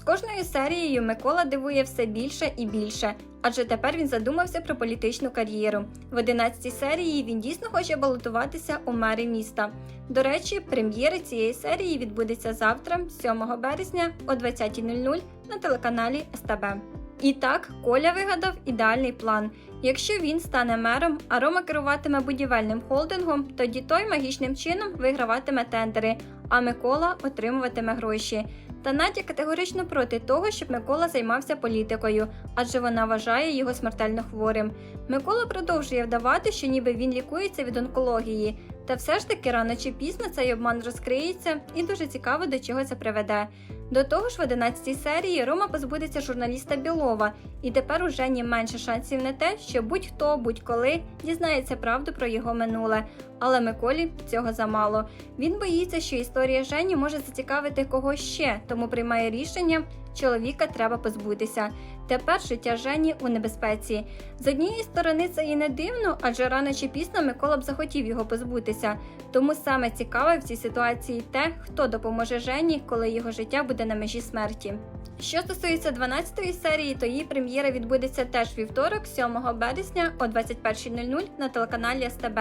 кожною серією Микола дивує все більше і більше, адже тепер він задумався про політичну кар'єру. В 11 серії він дійсно хоче балотуватися у мери міста. До речі, прем'єра цієї серії відбудеться завтра, 7 березня о 20.00 на телеканалі СТБ. І так, Коля вигадав ідеальний план. Якщо він стане мером, а Рома керуватиме будівельним холдингом, тоді той магічним чином виграватиме тендери, а Микола отримуватиме гроші. Та Надя категорично проти того, щоб Микола займався політикою, адже вона вважає його смертельно хворим. Микола продовжує вдавати, що ніби він лікується від онкології. Та все ж таки рано чи пізно цей обман розкриється, і дуже цікаво, до чого це приведе. До того ж, в 11 серії Рома позбудеться журналіста Білова, і тепер у Жені менше шансів на те, що будь-хто, будь-коли дізнається правду про його минуле. Але Миколі цього замало. Він боїться, що історія Жені може зацікавити когось ще, тому приймає рішення. Чоловіка треба позбутися. Тепер життя Жені у небезпеці. З однієї сторони це і не дивно, адже рано чи пізно Микола б захотів його позбутися. Тому саме цікаве в цій ситуації те, хто допоможе Жені, коли його життя буде на межі смерті. Що стосується 12-ї серії, то її прем'єра відбудеться теж вівторок, 7 березня о 21.00 на телеканалі СТБ.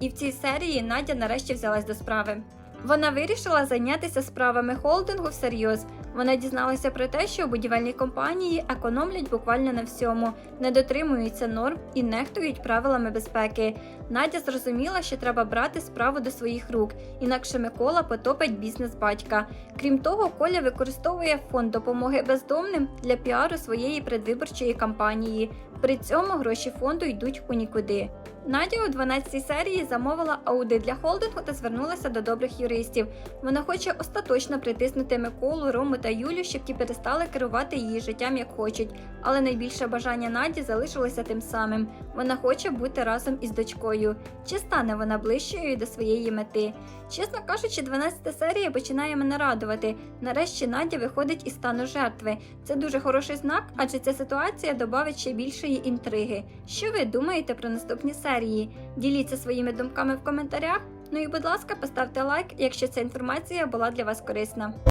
І в цій серії Надя нарешті взялась до справи. Вона вирішила зайнятися справами холдингу всерйоз. Вона дізналася про те, що будівельні компанії економлять буквально на всьому, не дотримуються норм і нехтують правилами безпеки. Надя зрозуміла, що треба брати справу до своїх рук, інакше Микола потопить бізнес батька. Крім того, Коля використовує фонд допомоги бездомним для піару своєї предвиборчої кампанії. При цьому гроші фонду йдуть у нікуди. Надя у 12-й серії замовила аудит для холдингу та звернулася до добрих юристів. Вона хоче остаточно притиснути Миколу, Рому та Юлю, щоб ті перестали керувати її життям як хочуть. Але найбільше бажання Наді залишилося тим самим. Вона хоче бути разом із дочкою. Чи стане вона ближчою до своєї мети? Чесно кажучи, 12-та серія починає мене радувати. Нарешті Надя виходить із стану жертви. Це дуже хороший знак, адже ця ситуація додавить ще більшої інтриги. Що ви думаєте про наступні серії? Діліться своїми думками в коментарях. Ну і будь ласка, поставте лайк, якщо ця інформація була для вас корисна.